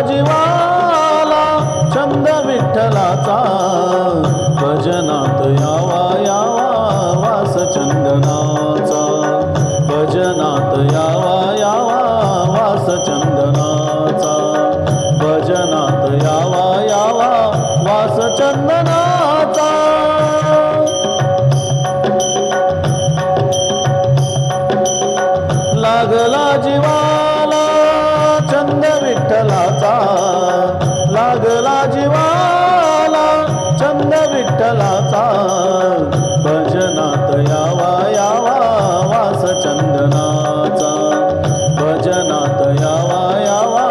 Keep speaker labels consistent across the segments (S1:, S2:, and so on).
S1: जीवाला छंद विठ्ठलाचा. भजनात यावा यावा वास चंदनाचा. भजनात यावा यावा वास चंदनाचा. भजनात यावा यावा वास चंदना यावा यावा वास चंदनाचा भजनात यावा यावा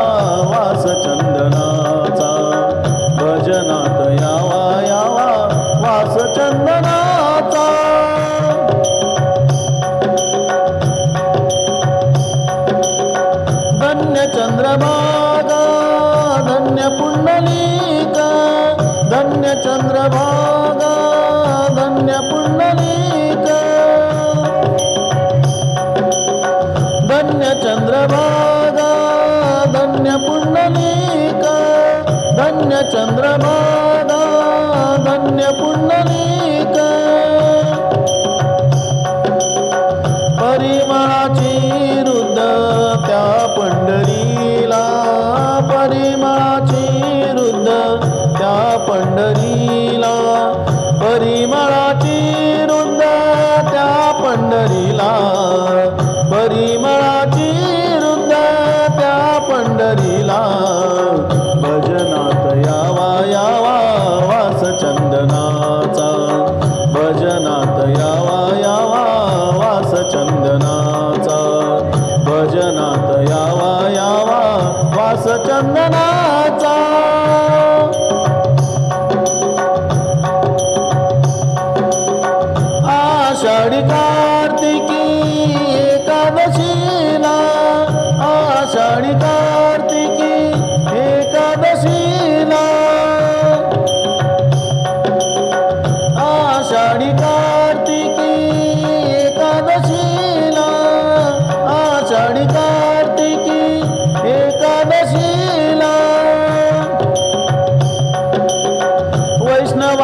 S1: वास चंदनाचा भजनात यावा यावा वास चंदनाचा धन्य चंद्रभागा धन्य पुंडलिका धन्य चंद्रभागा पुर्णनीका धन्य धन्यपुण्डलीका वास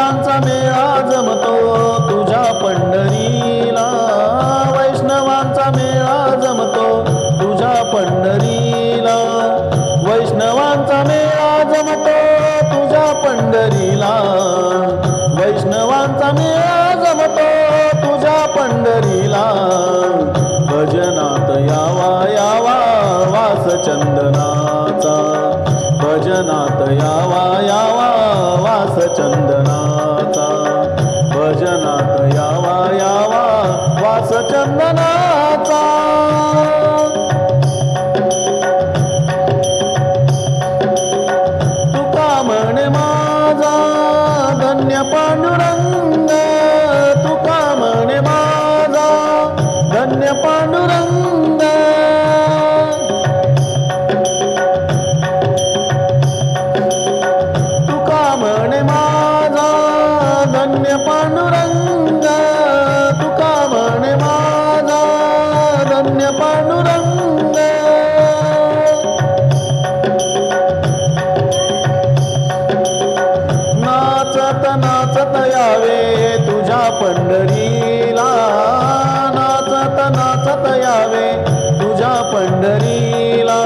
S1: वैष्णवांचा मेळा जमतो तुझ्या पंढरीला. वैष्णवांचा मेळा जमतो तुझ्या पंढरीला. वैष्णवांचा मेळा जमतो तुझ्या पंढरीला. वैष्णवांचा मेळा जमतो तुझ्या पंढरीला. भजनात यावा यावा वास चंदनाचा भजनात यावा यावा वास चंद पंढरीला नाचत नाचत यावे. तुझ्या पंढरीला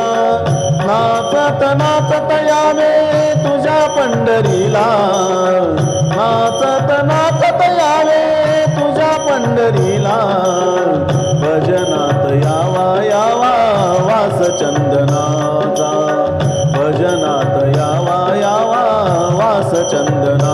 S1: नाचत नाचत यावे. तुझ्या पंढरीला नाचत नाचत यावे. तुझ्या पंढरीला भजनात यावा यावा. वास चंदनाचा भजनात यावा यावा. वास चंदना